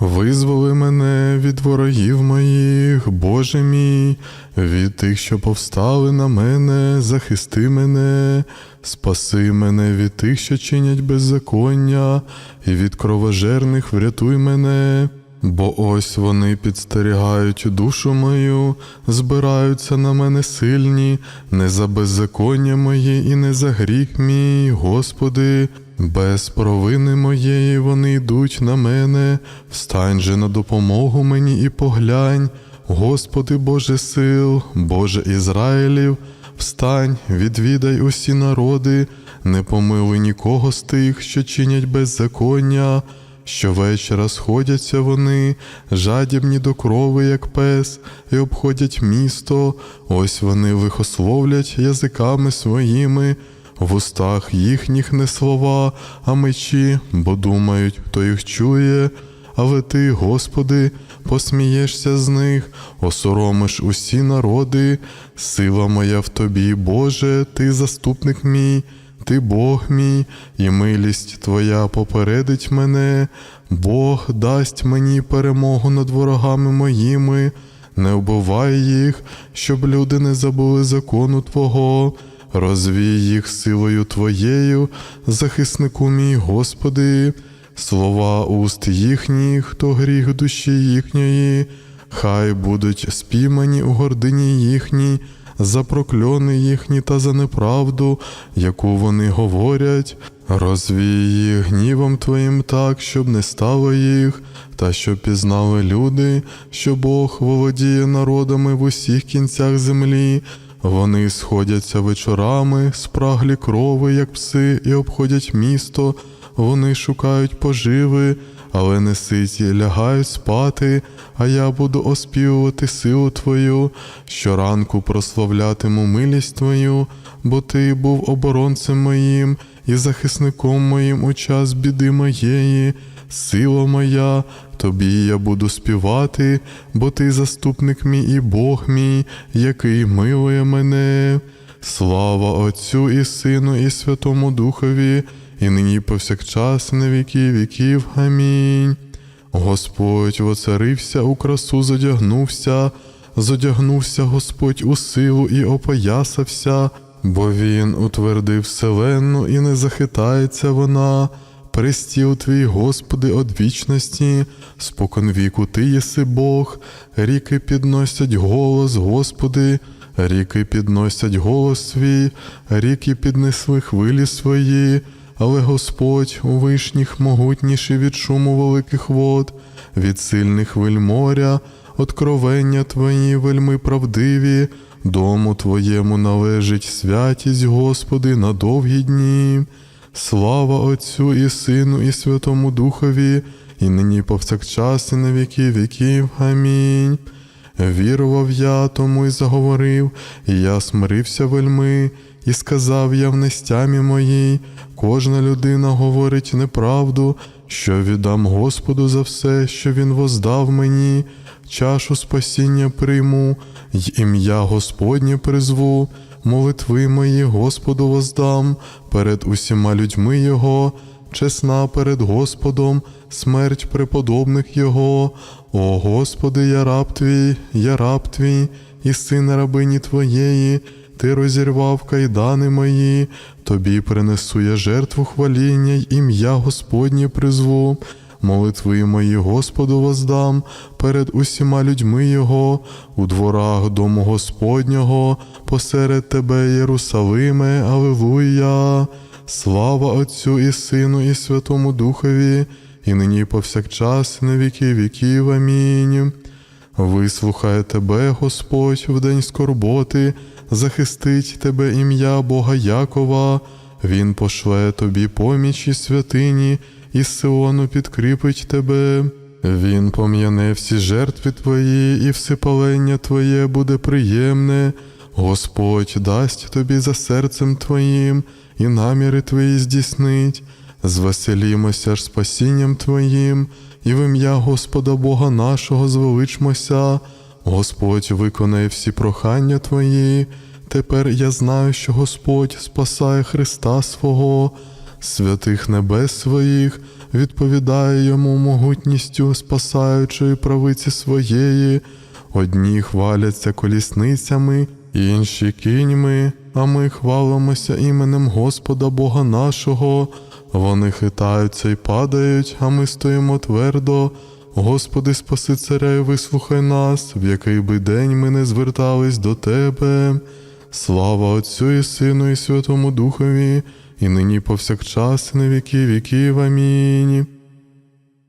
Визволи мене від ворогів моїх, Боже мій, від тих, що повстали на мене, захисти мене, спаси мене від тих, що чинять беззаконня, і від кровожерних врятуй мене. Бо ось вони підстерігають душу мою, збираються на мене сильні, не за беззаконня моє і не за гріх мій, Господи, без провини моєї вони йдуть на мене, встань же на допомогу мені і поглянь, Господи Боже сил, Боже Ізраїлів, встань, відвідай усі народи, не помилуй нікого з тих, що чинять беззаконня. Щовечора сходяться вони, жадібні до крови, як пес, і обходять місто, ось вони лихословлять язиками своїми, в устах їхніх не слова, а мечі, бо думають, хто їх чує. Але ти, Господи, посмієшся з них, осоромиш усі народи, сила моя в тобі, Боже, ти заступник мій. Ти Бог мій, і милість Твоя попередить мене, Бог дасть мені перемогу над ворогами моїми, не вбивай їх, щоб люди не забули закону Твого, розвій їх силою Твоєю, захиснику мій, Господи, слова уст їхніх, то гріх душі їхньої, хай будуть спіймані у гордині їхній за прокльони їхні та за неправду, яку вони говорять, розвій їх гнівом твоїм так, щоб не стало їх, та щоб пізнали люди, що Бог володіє народами в усіх кінцях землі. Вони сходяться вечорами, спраглі крови, як пси, і обходять місто, вони шукають поживи, але не ситі лягають спати, а я буду оспівувати силу Твою, щоранку прославлятиму милість Твою, бо Ти був оборонцем моїм і захисником моїм у час біди моєї, сила моя, Тобі я буду співати, бо Ти заступник мій і Бог мій, який милує мене. Слава Отцю і Сину, і Святому Духові, і нині повсякчас, на віки віків. Амінь. Господь воцарився, у красу задягнувся, задягнувся Господь у силу і опоясався, бо Він утвердив вселенну і не захитається вона. Престіл твій, Господи, од вічності, спокон віку Ти єси Бог, ріки підносять голос, Господи, ріки підносять голос свій, ріки піднесли хвилі свої, але Господь у вишніх могутніший від шуму великих вод, від сильних хвиль моря, откровення Твої вельми правдиві, дому Твоєму належить святість, Господи, на довгі дні. Слава Отцю і Сину, і Святому Духові, і нині повсякчас, і на віки віків. Амінь. Вірував я, тому й заговорив, і я смирився вельми, і сказав я в нестямі моїй, кожна людина говорить неправду, що віддам Господу за все, що Він воздав мені, чашу спасіння прийму, й ім'я Господнє призву молитви мої Господу воздам перед усіма людьми Його, чесна перед Господом, смерть преподобних Його. О Господи, я раб твій, я раб твій, і син рабині Твоєї, Ти розірвав кайдани мої, тобі принесу я жертву хваління й ім'я Господнє призву. Молитви мої Господу воздам перед усіма людьми Його, у дворах дому Господнього, посеред Тебе, Єрусалиме, Алилуя. Слава Отцю і Сину, і Святому Духові, і нині повсякчас, на віки віків. Амінь. Вислухає тебе, Господь, в день скорботи, захистить тебе ім'я Бога Якова, Він пошле тобі поміч і святині, і Сиону підкріпить тебе. Він пом'яне всі жертви твої, і всипалення твоє буде приємне. Господь дасть тобі за серцем твоїм, і наміри твої здійснить. Звеселімося ж спасінням Твоїм, і в ім'я Господа Бога нашого звеличмося. Господь виконає всі прохання Твої. Тепер я знаю, що Господь спасає Христа свого, святих небес своїх, відповідає йому могутністю спасаючої правиці своєї. Одні хваляться колісницями, інші кіньми, а ми хвалимося іменем Господа Бога нашого. Вони хитаються і падають, а ми стоїмо твердо. Господи, спаси царя і вислухай нас, в який би день ми не звертались до Тебе. Слава Отцю і Сину, і Святому Духові, і нині повсякчас, і на віки віків. Амінь.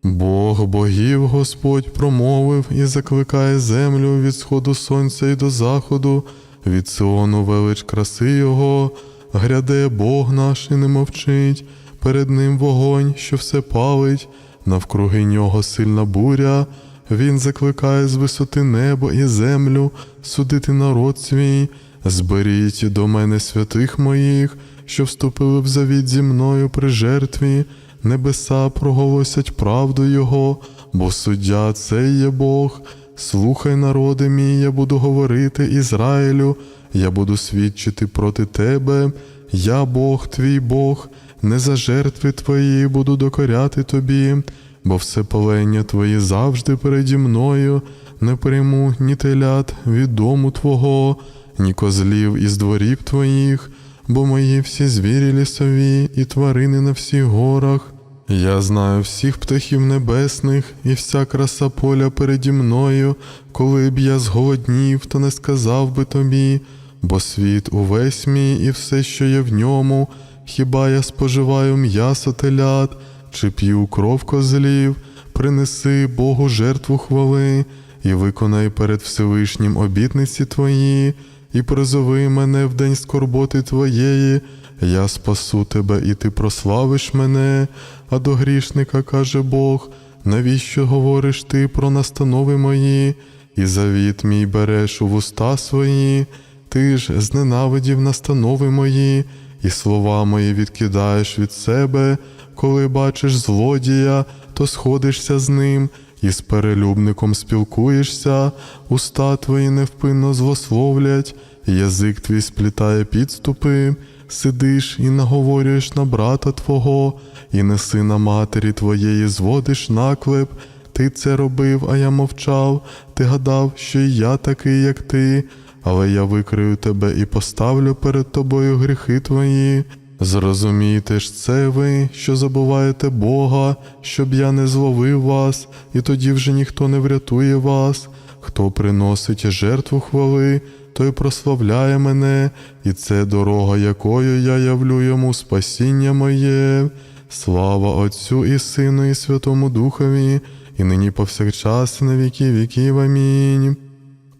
Бог богів Господь промовив і закликає землю від сходу сонця і до заходу, від Сиону велич краси Його, гряде Бог наш і не мовчить, перед ним вогонь, що все палить, навкруги нього сильна буря. Він закликає з висоти небо і землю судити народ свій, зберіть до мене святих моїх, що вступили в завіт зі мною при жертві, небеса проголосять правду Його, бо суддя це є Бог. Слухай, народи мій, я буду говорити Ізраїлю, я буду свідчити проти тебе, я Бог твій Бог, не за жертви твої буду докоряти тобі, бо все палення твої завжди переді мною, не прийму ні телят від дому твого, ні козлів із дворів твоїх, бо мої всі звірі лісові і тварини на всіх горах. Я знаю всіх птахів небесних, і вся краса поля переді мною, коли б я зголоднів, то не сказав би тобі, бо світ увесь мій і все, що є в ньому, хіба я споживаю м'ясо телят, чи п'ю кров козлів, принеси Богу жертву хвали, і виконай перед Всевишнім обітниці твої, і призови мене в день скорботи твоєї, я спасу тебе, і ти прославиш мене. А до грішника каже Бог: навіщо говориш ти про настанови мої, і завіт мій береш у вуста свої, ти ж зненавидів настанови мої, і слова мої відкидаєш від себе, коли бачиш злодія, то сходишся з ним, і з перелюбником спілкуєшся, уста твої невпинно злословлять, язик твій сплітає підступи. Сидиш і наговорюєш на брата твого, і на сина матері твоєї зводиш наклеп. Ти це робив, а я мовчав, ти гадав, що і я такий, як ти, але я викрию тебе і поставлю перед тобою гріхи твої. Зрозумійте ж це ви, що забуваєте Бога, щоб я не зловив вас, і тоді вже ніхто не врятує вас. Хто приносить жертву хвали, той прославляє мене, і це дорога, якою я явлю йому спасіння моє. Слава Отцю і Сину, і Святому Духові, і нині повсякчас, на віки віків. Амінь.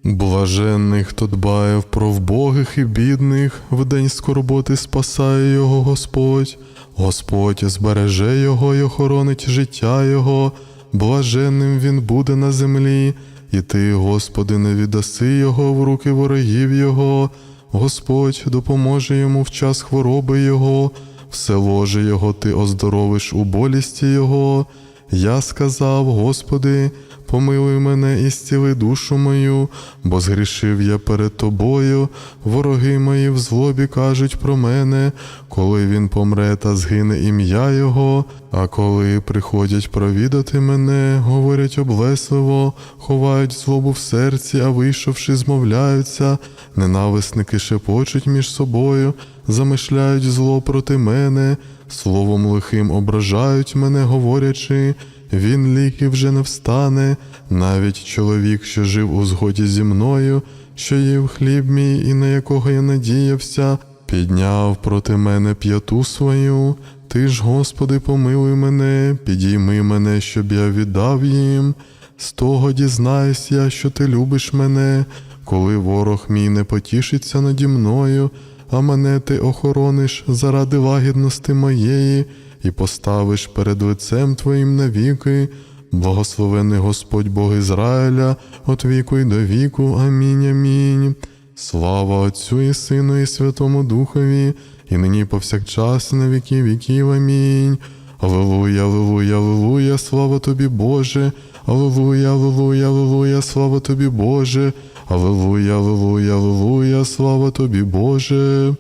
Блаженний, хто дбає про вбогих і бідних, в день скорботи спасає його Господь, Господь збереже його і охоронить життя його, блаженним він буде на землі, і ти, Господи, не віддаси його в руки ворогів його, Господь допоможе йому в час хвороби його, все ложе його ти оздоровиш у болісті його. Я сказав, Господи, помилуй мене і зціли душу мою, бо згрішив я перед тобою, вороги мої в злобі кажуть про мене, коли він помре та згине ім'я Його, а коли приходять провідати мене, говорять облесливо, ховають злобу в серці, а вийшовши, змовляються, ненависники шепочуть між собою, замишляють зло проти мене, словом лихим ображають мене, говорячи, він ліки вже не встане, навіть чоловік, що жив у згоді зі мною, що їв хліб мій і на якого я надіявся, підняв проти мене п'яту свою. Ти ж, Господи, помилуй мене, підійми мене, щоб я віддав їм. З того дізнаюсь я, що ти любиш мене, коли ворог мій не потішиться наді мною, а мене ти охорониш заради лагідності моєї і поставиш перед лицем Твоїм навіки. Благословений Господь Бог Ізраїля, от віку й до віку. Амінь. Амінь. Слава Отцю і Сину, і Святому Духові, і нині повсякчас, на віки віків. Амінь. Аллилуйя, аллилуйя, аллилуйя, слава тобі, Боже. Аллилуйя, аллилуйя, аллилуйя, слава тобі, Боже. Аллилуйя, аллилуйя, аллилуйя, слава тобі, Боже.